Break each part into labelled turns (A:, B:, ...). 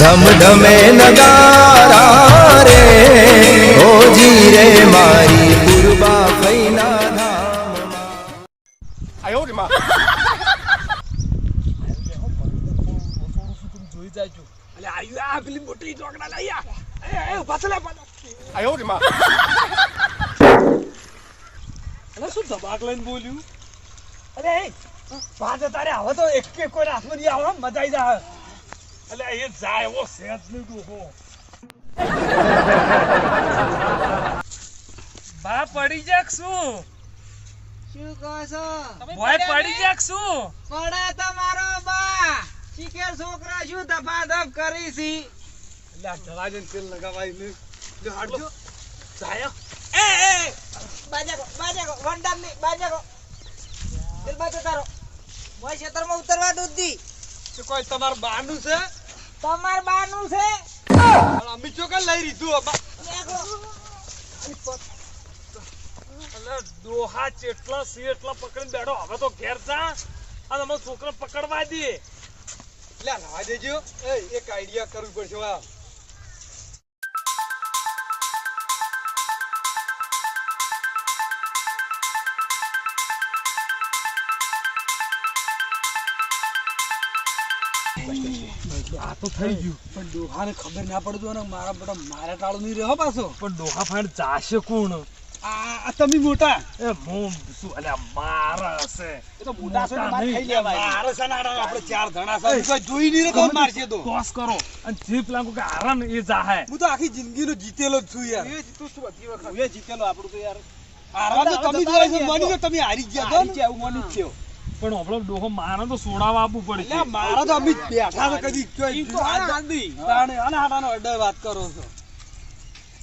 A: ધમધમે નગારા રે ઓજી રે મારી પૂર્વા ફૈના ધામમાં
B: જોઈ જાજો એટલે આયુ, આ મોટી ચોકડા લઈ આ. એ
C: પાછળ આયો રે માં.
B: અરે શું લઈને બોલ્યું? અરે વાત તારે હવે તો એક એક કોઈ હાથમાં નહીં આવે, મજા આવી જાય. એટલે એ જાય એવો સેજ નહીં ડોહો બા પડી જાક શું?
D: શું કહો છો?
B: ભોય પડી જાક શું?
D: પડે તમારો બા. શીખે છોકરા શું ધપાધપ કરી છી?
B: એટલે આ જઈને તેલ લગાવાય ને જો હાડજો. જાય.
D: એ એ બાજાકો બાજાકો વંડામની બાજાકો દિલ બાજો તારો. મોય ખેતરમાં ઉતરવા દૂધી
B: શું કોઈ તમારું બાનું છે?
D: તમાર બાનું છે?
B: અમે ચોકા લઈ લીધું ડોહા ચેટલા સી એટલા પકડીને બેઠો. હવે તો ઘેર જા. અને અમે છોકરા પકડવા દે.
E: એટલે લાવા દેજો. એ એક આઈડિયા કરવું પડશે વા
B: આ તો થઈ ગયું.
E: પણ ડોહાને ખબર ના પડતું અને મારા બેટા મારા ટાળો નહીં રહ્યો પાછો.
B: પણ ડોહા ફાઈન જાશે કોણ?
E: આ આ તમે મોટા.
B: એ હું શું અલ્યા મારા હશે.
E: એ તો મોટા છો માર ખાઈ લેવાય. મારે છે ને આપણે ચાર જણા છે. કોઈ જોઈ નહીં રહ્યો મારશે તો?
B: ટોસ કરો? અને જે પેલા કોઈ હારા ને એ જાહે.
E: હું તો આખી જિંદગીનો જીતેલો જ છું યાર.
D: એ જીતું છું બધી વખત?
E: એ જીતેલો આપણું તો યાર. હારવા તો તમે જોયા છો મની તો. તમે હારી ગયા છો ને?
D: એવું મની જ
B: પણ આપણો ડોહો મારે તો સોડાવા આપવું પડે.
E: એટલે મારા તો અમે બેઠા તો કદી કયો
D: ઈ તો
E: આ. ગાંધી. તાણે અને હાટાનો અડ્ડો વાત કરો છો. જો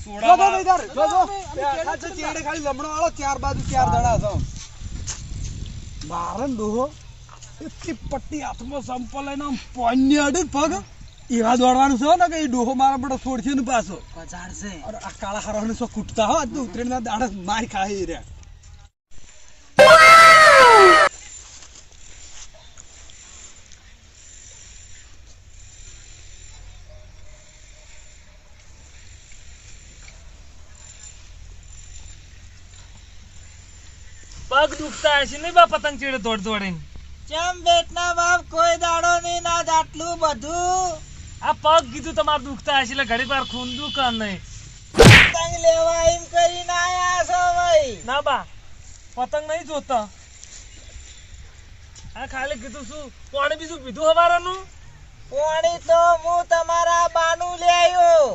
E: જો
B: સોડાવા
E: નહીં જો જો. બેઠા છે ચેડે ખાલી લમણો વાળો ચાર બાજુ ચાર દડા છો. મારે ડોહો એટલી પટ્ટી હાથમાં સંપલ લઈને આમ પોઈન્ટની અડે પગ એવા દોડવાનું છે ને કે એ ડોહો મારા બડો છોડશે ને પાછો. પચાડશે આ કાળા હારાને શું કૂટતા હો? આજ તો ઉતરેણના દાડે માર ખાય રહ્યા.
B: પગ દુખતા હશે નહીં બા પતંગ ચીડે દોડ દોડીને?
D: ચમ બેટના બાપ કોઈ દાડો નહીં ના આટલું બધું.
B: આ પગ કીધું તમારે દુખતા હશે એટલે ઘડી વાર ખૂન દુકાન નહીં.
D: પતંગ લેવા એમ કરીને આયા છો ભાઈ.
B: ના બા પતંગ નહીં જોતા. આ ખાલી કીધું શું પાણી બીજું પીધું હવારાનું?
D: પોણી તો હું તમારા બાનું લેયો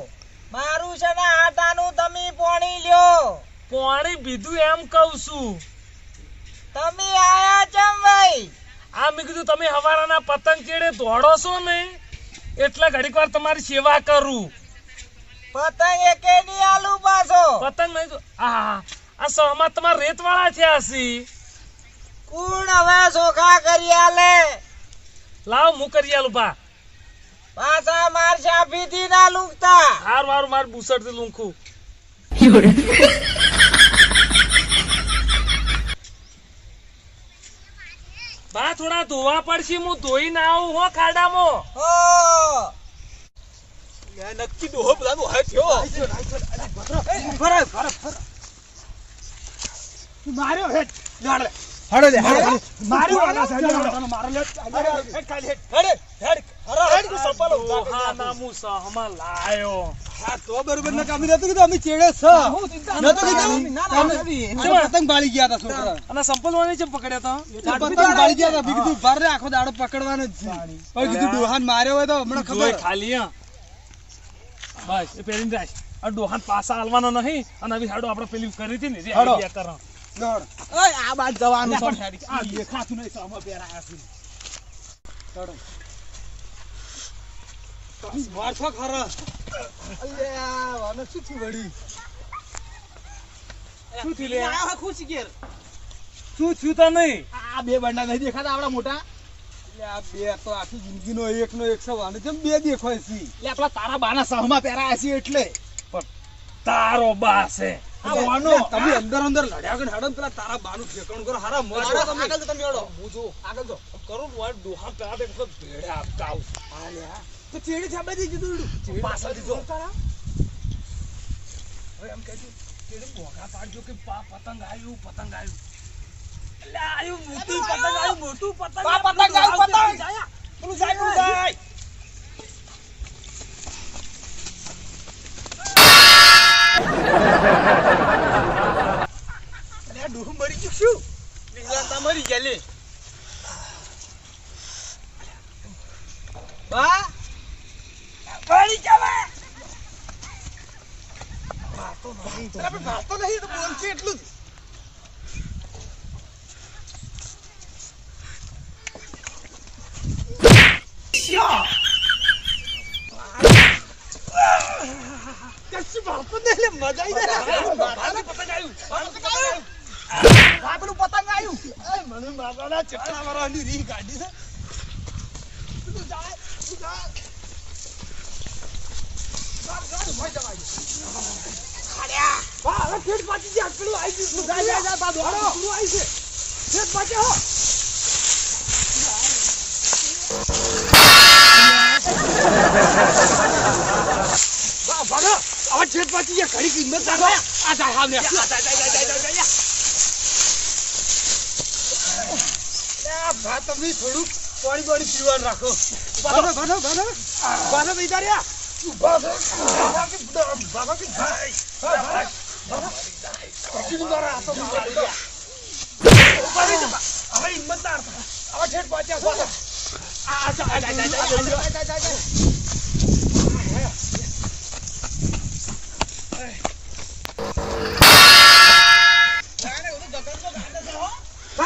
D: મારું છે ને આટાનું તમે પોણી લ્યો.
B: પાણી પીધું એમ કહું છું.
D: તમે આયા ચમ ભાઈ?
B: આ મેં કીધું તમે હવારાના પતંગ ચેડે દોડો છો ને? એટલે ઘડીક વાર તમારી સેવા કરું.
D: પતંગ એકે ની આલુ પાછો.
B: પતંગ નહીં જો- આ આ સહમત તમારા રેતવાળા છે થયા છે
D: કુણ હવે સોખા કરી આલે?
B: લાવ હું કરી આલું બા.
D: પાછા માર શાફીથી ના લુકતા
B: હાર વારું માર બુસડથી લૂંખું બા થોડા ધોવા પડશે હું ધોઈ ના આવું હો ખાડામાં.
E: નક્કી ડોહો બધા નો થયો. માર્યો હેઠ લાડ. હડો દે હડો મારી આના સામે મારો લે હેડ ખાલી હેડ હેડ હેડ હરા હેડ કે સંપાલો
B: ઓહા નામું સહમાં લાયો.
E: હા તો બરોબર ન કામી નતું કીધું અમે ચેડે છ. નતું કીધું? તમે પતંગ બાળી ગયા હતા છોકરા.
B: અને સંપલ ચમ પકડ્યા તા
E: પતંગ બાળી ગયા હતા. કીધું બાર રે આખો દાડો પકડવાનો જ છે. પછી કીધું ડોહાન માર્યો હોય તો હમણાં
B: જોઈ
E: ખબર.
B: ખાલી હા. બસ એ પેરીન આ ડોહાન પાસા હાલવાનો નહીં. અને હવે હાડો આપણે પેલી કરી હતી ને કરો.
E: દોડ
D: ઓય આ બાદ જવાનું છે.
E: આ લેખાતું નહીં સામા પહેરાયા છે. દોડો માર છો ખરા? અલ્યા વાને શું
B: લે?
D: ખુશી
B: છું તો નહીં
E: આ બે બંડા નહીં દેખાતા આપડા મોટા? આ બે તો આખી જિંદગીનો એકનો એક સૌ આને જેમ બે દેખાય છે.
D: એટલે આપણા તારા બાના સહમાં પહેરાયા છે એટલે.
B: તારો બા છે.
E: તમે અંદર અંદર લડ્યા વગર હેડો પેલા તારા બાનું ઠેકાણું કરો. હારા મોજ તમે
D: આગળ તમે હેડો
E: હું જો. આગળ જો.
B: કરું ડોહા પેલા ભેડે આપતા આવું.
E: આલ્યા તો તો ચેડી થાબાજી જતું રહ્યું.
B: પાછળથી જો.
E: હવે એમ કહેજો, ચેડી મોંઘા પાડજો કે પા પતંગ આવ્યું પતંગ આવ્યું એટલે આયું મોટું પતંગ આવ્યું મોટું પતંગ.
D: પા પતંગ
E: આવ્યું
D: પતંગ.
E: નહીં તો આપણે ભાષતો નહીં તો બોલશે એટલું કાઢી છે તું શેઠ પાછી જા પેલું આવી ગયું જા જા જા બાદો હાલો. ગુરુ આવી છે. શેઠ પાછી હો. આ શેઠ પાછી જા ઘણી કિંમત લાગો આ જા હા ને જા જા જા જા જા રાખો. ભાઈ. સીધું કરો આ તો મારી ગયા ઉપાડી દે હવે હિંમતદાર હવે ઠેઠ પહોંચ્યા છો આ જા જા જા જા જા જા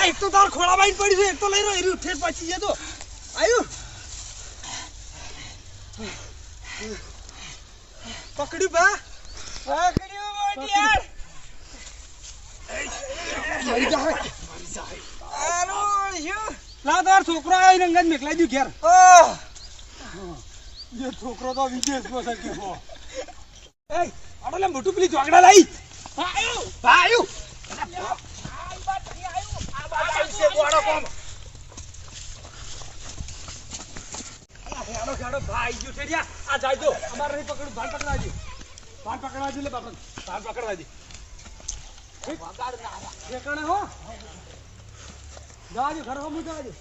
E: એક તો તાર ખોળા બાઈન પડી છે એક તો લઈ રહ્યો એરી ઉઠે પકડ્યું મરી જા
D: આરું શું?
E: લા તાર છોકરો આવીને અંગત મેકલાઈ દ્યું ઘેર.
D: ઓહ,
E: જે છોકરો તો વિદેશમાં છે કે હો. એ આડો મોટું પેલી જોગડા લાઈ. આયુ બા આયુ હેડો હેડો ભાઈ. ગયો છે આ જાય તો અમારે નહીં પકડું ભાન પકડાવજે ભાન પકડાવજે લે બાપા ભાન પકડાવજે ઠેકાણે હો. જવાજો ખરો હું જવાજો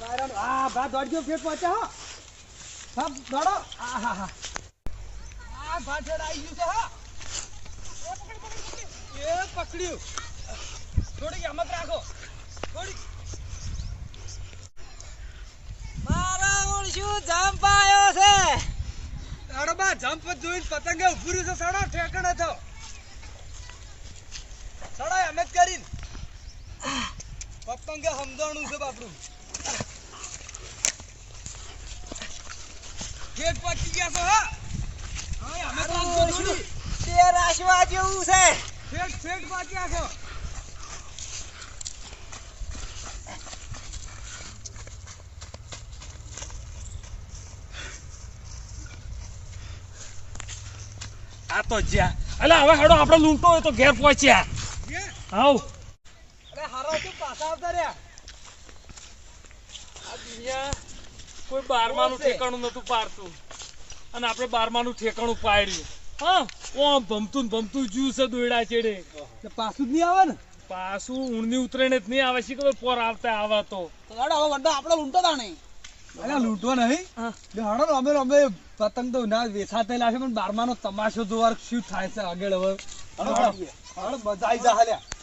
E: નાયરાનું. હા ભા દોડજો ફેર પહોંચ્યા હો. હા, દોડો. હા હા હા. આ પાછળ આવી ગયું છે, હા. એ પકડ્યું. થોડીક હિંમત રાખો. થોડીક.
D: મારા ઓળશું જંપ આયો છે.
E: સાડો બા જમ્પ જોઈને પતંગે ઉભું છે, સાડો ઠેકાણે થો સાડો એમ જ કરીને પતંગે સમજાણું છે બાપડું. ગેટ પહોંચી ગયા છો હા? હા અમે તો આમ તો
D: રાશવા જેવું છે.
E: ફેટ ફેટ પહોંચ્યા છો.
B: આ તો જ્યાં. એટલે હવે હેડો આપણે લૂંટો હોય તો ઘેર પહોંચ્યા. હાઉ
E: અરે હારા તું પાછા આવતા રહ્યા
B: દુનિયા કોઈ બારમાનું ઠેકાણું નતું પાડતું. અને આપણે બારમાનું ઠેકાણું પાડ્યું. હા ઓમ ભમતું ભમતું જ્યું છે દોયડા ચેડે.
E: પાછું જ નહીં આવે ને?
B: પાછું ઊંડની ઉતરેને જ નહીં આવે. છે કે પોર આવતા આવે તો.
E: અરે લૂંટવા નહીં.
B: હા.
E: બે નહીં અમે અમે પતંગ તો ના વેચાતેલા છે પણ બારમાનો તમાશો જોવાર શું થાય છે આગળ હવે? મજા આવી જા હાલ્યા